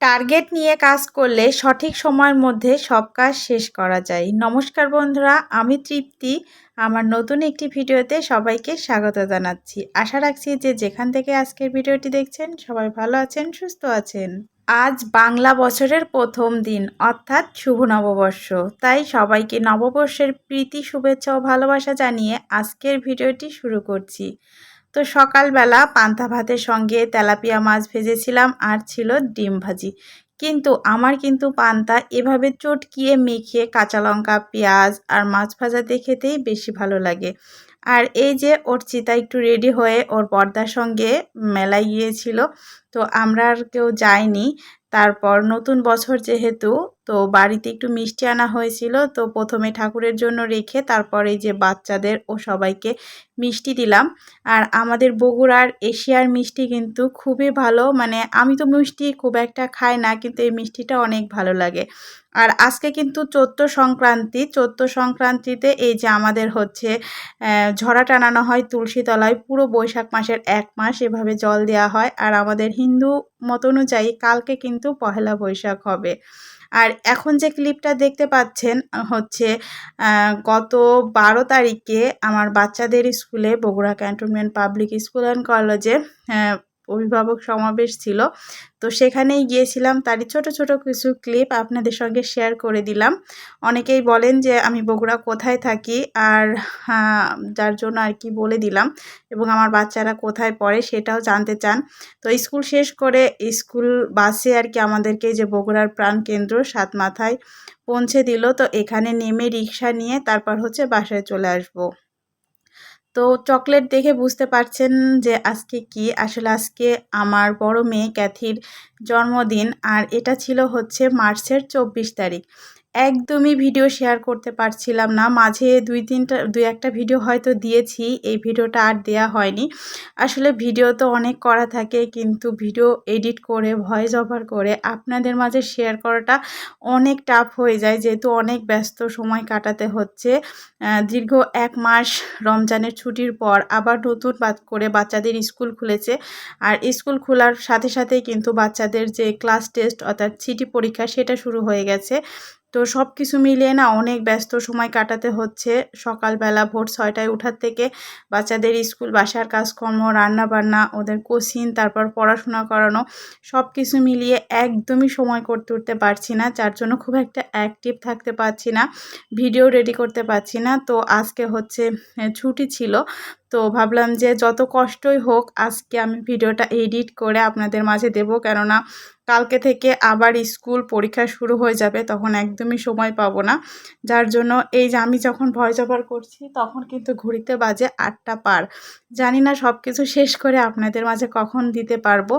Target নিয়ে কাজ করলে সঠিক সময়ের মধ্যে সব কাজ শেষ করা যায়। নমস্কার বন্ধুরা, আমি তৃপ্তি। আমার নতুন একটি ভিডিওতে সবাইকে স্বাগত জানাচ্ছি। আশা রাখছি যে যেখান থেকে আজকের ভিডিওটি দেখছেন, সবাই ভালো আছেন, সুস্থ আছেন। আজ বাংলা বছরের প্রথম দিন, অর্থাৎ শুভ নববর্ষ। তাই সবাইকে নববর্ষের প্রীতি, শুভেচ্ছা ও ভালোবাসা জানিয়ে আজকের ভিডিওটি শুরু করছি। তো সকালবেলা পান্তা ভাতের সঙ্গে তেলাপিয়া মাছ ভেজেছিলাম আর ছিল ডিম ভাজি। কিন্তু আমার কিন্তু পান্তা এভাবে চটকিয়ে, মেখে কাঁচা লঙ্কা, পেঁয়াজ আর মাছ ভাজাতে খেতেই বেশি ভালো লাগে। আর এই যে ওর চিতা একটু রেডি হয়ে ওর পর্দার সঙ্গে মেলায় গিয়েছিল, তো আমরা আর কেউ যাইনি। তারপর নতুন বছর যেহেতু তো বাড়িতে একটু মিষ্টি আনা হয়েছিল। তো প্রথমে ঠাকুরের জন্য রেখে তারপরে যে বাচ্চাদের ও সবাইকে মিষ্টি দিলাম। আর আমাদের বগুড়ার এশিয়ার মিষ্টি কিন্তু খুবই ভালো। মানে আমি তো মিষ্টি খুব একটা খাই না, কিন্তু এই মিষ্টিটা অনেক ভালো লাগে। আর আজকে কিন্তু চৈত্র সংক্রান্তি। চৈত্র সংক্রান্তিতে এই যে আমাদের হচ্ছে ঝরা টানানো হয় তুলসী তলায় পুরো বৈশাখ মাসের এক মাস এভাবে জল দেওয়া হয়। আর আমাদের হিন্দু মত অনুযায়ী কালকে কিন্তু পহেলা বৈশাখ হবে। আর এখন যে ক্লিপটা দেখতে পাচ্ছেন হচ্ছে গত বারো তারিখে আমার বাচ্চাদের স্কুলে Bogura cantonment public school and কলেজে অভিভাবক সমাবেশ ছিল। তো সেখানেই গিয়েছিলাম, তারই ছোট ছোট কিছু ক্লিপ আপনাদের সঙ্গে শেয়ার করে দিলাম। অনেকেই বলেন যে, আমি বগুড়া কোথায় থাকি? আর যার জন্য আর কি বলে দিলাম। এবং আমার বাচ্চারা কোথায় পড়ে সেটাও জানতে চান। তো স্কুল শেষ করে স্কুল বাসে আর কি আমাদেরকে যে বগুড়ার প্রাণকেন্দ্র সাত মাথায় পৌঁছে দিল। তো এখানে নেমে রিক্সা নিয়ে তারপর হচ্ছে বাসায় চলে আসব। তো চকলেট দেখে বুঝতে পারছেন যে আজকে কি। আসলে আজকে আমার বড় মেয়ে ক্যাথির জন্মদিন আর এটা ছিল হচ্ছে মার্চের চব্বিশ তারিখ। একদমই ভিডিও শেয়ার করতে পারছিলাম না। মাঝে দুই তিনটা, দুই একটা ভিডিও হয়তো দিয়েছি, এই ভিডিওটা আর দেয়া হয়নি। আসলে ভিডিও তো অনেক করা থাকে, কিন্তু ভিডিও এডিট করে, ভয়েস ওভার করে আপনাদের মাঝে শেয়ার করাটা অনেক টাফ হয়ে যায়, যেহেতু অনেক ব্যস্ত সময় কাটাতে হচ্ছে। দীর্ঘ এক মাস রমজানের ছুটির পর আবার নতুন করে বাচ্চাদের স্কুল খুলেছে। আর স্কুল খোলার সাথে সাথে কিন্তু বাচ্চাদের যে ক্লাস টেস্ট অর্থাৎ সিটি পরীক্ষা সেটা শুরু হয়ে গেছে। তো সব কিছু মিলিয়ে না অনেক ব্যস্ত সময় কাটাতে হচ্ছে। সকালবেলা ভোর ছয়টায় উঠার থেকে বাচ্চাদের স্কুল, বাসার কাজকর্ম রান্না বান্না ওদের কোচিং তারপর পড়াশোনা করানো সব কিছু মিলিয়ে একদমই সময় করতে উঠতে পারছি না। যার জন্য খুব একটা অ্যাক্টিভ থাকতে পারছি না ভিডিও রেডি করতে পারছি না। তো আজকে হচ্ছে ছুটি ছিল তো ভাবলাম যে যত কষ্টই হোক আজকে আমি ভিডিওটা এডিট করে আপনাদের মাঝে দেব। কেননা কালকে থেকে আবার স্কুল পরীক্ষা শুরু হয়ে যাবে, তখন একদমই সময় পাবো না। যার জন্য এই যে আমি যখন ভয় জবার করছি, তখন কিন্তু ঘড়িতে বাজে আটটা পার। জানি না সব কিছু শেষ করে আপনাদের মাঝে কখন দিতে পারব।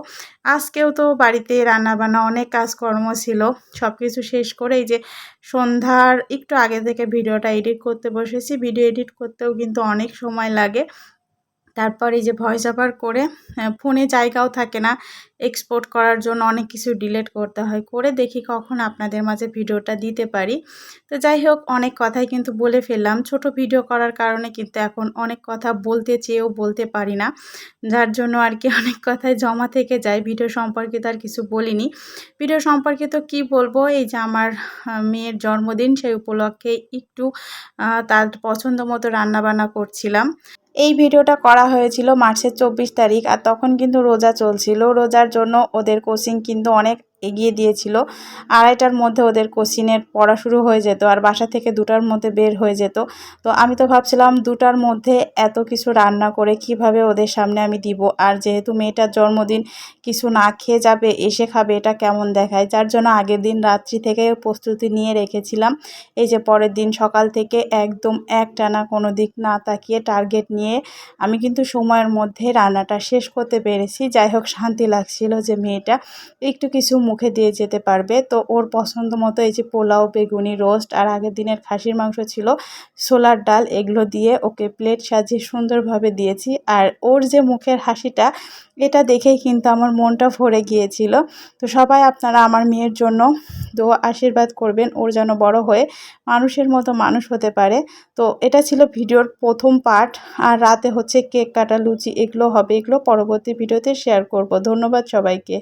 আজকেও তো বাড়িতে রান্নাবান্না অনেক কাজকর্ম ছিল সব কিছু শেষ করে এই যে সন্ধ্যার একটু আগে থেকে ভিডিওটা এডিট করতে বসেছি। ভিডিও এডিট করতেও কিন্তু অনেক সময় লাগে। তারপর এই যে ভয়েস ওভার করে ফোনে জায়গাও থাকে না এক্সপোর্ট করার জন্য অনেক কিছু ডিলেট করতে হয়। করে দেখি কখন আপনাদের মাঝে ভিডিওটা দিতে পারি। তো যাই হোক, অনেক কথাই কিন্তু বলে ফেললাম। ছোট ভিডিও করার কারণে কিন্তু এখন অনেক কথা বলতে চেয়েও বলতে পারি না। যার জন্য আর কি অনেক কথাই জমা থেকে যায়। ভিডিও সম্পর্কিত আর কিছু বলিনি। ভিডিও সম্পর্কিত কি বলব? এই যে আমার মেয়ের জন্মদিন, সেই উপলক্ষে একটু তার পছন্দ মতো রান্নাবান্না করছিলাম। এই ভিডিওটা করা হয়েছিল মার্চের চব্বিশ তারিখ আর তখন কিন্তু রোজা চলছিল। রোজার জন্য ওদের কোচিং কিন্তু অনেক এগিয়ে দিয়েছিল। আড়াইটার মধ্যে ওদের কোচিনের পড়া শুরু হয়ে যেত আর বাসা থেকে দুটার মধ্যে বের হয়ে যেত। তো আমি তো ভাবছিলাম দুটার মধ্যে এত কিছু রান্না করে কীভাবে ওদের সামনে আমি দিব? আর যেহেতু মেয়েটার জন্মদিন কিছু না খেয়ে যাবে, এসে খাবে, এটা কেমন দেখায়? যার জন্য আগের দিন রাত্রি থেকে প্রস্তুতি নিয়ে রেখেছিলাম। এই যে পরের দিন সকাল থেকে একদম এক টানা কোনো দিক না তাকিয়ে টার্গেট নিয়ে আমি কিন্তু সময়ের মধ্যে রান্নাটা শেষ করতে পেরেছি। যাই হোক, শান্তি লাগছিল যে মেয়েটা একটু কিছু মুখে দিয়ে যেতে পারবে। তো ওর পছন্দ মতো এই যে পোলাও, বেগুনি, রোস্ট আর আগের দিনের খাসির মাংস ছিল সোলার ডাল, এগুলো দিয়ে ওকে প্লেট সাজিয়ে সুন্দরভাবে দিয়েছি। আর ওর যে মুখের হাসিটা, এটা দেখেই কিন্তু আমার মনটা ভরে গিয়েছিল। তো সবাই আপনারা আমার মেয়ের জন্য দোয়া, আশীর্বাদ করবেন। ওর যেন বড় হয়ে মানুষের মতো মানুষ হতে পারে। তো এটা ছিল ভিডিওর প্রথম পার্ট। আর রাতে হচ্ছে কেক কাটা, লুচি, এগুলো হবে। এগুলো পরবর্তী ভিডিওতে শেয়ার করব। ধন্যবাদ সবাইকে।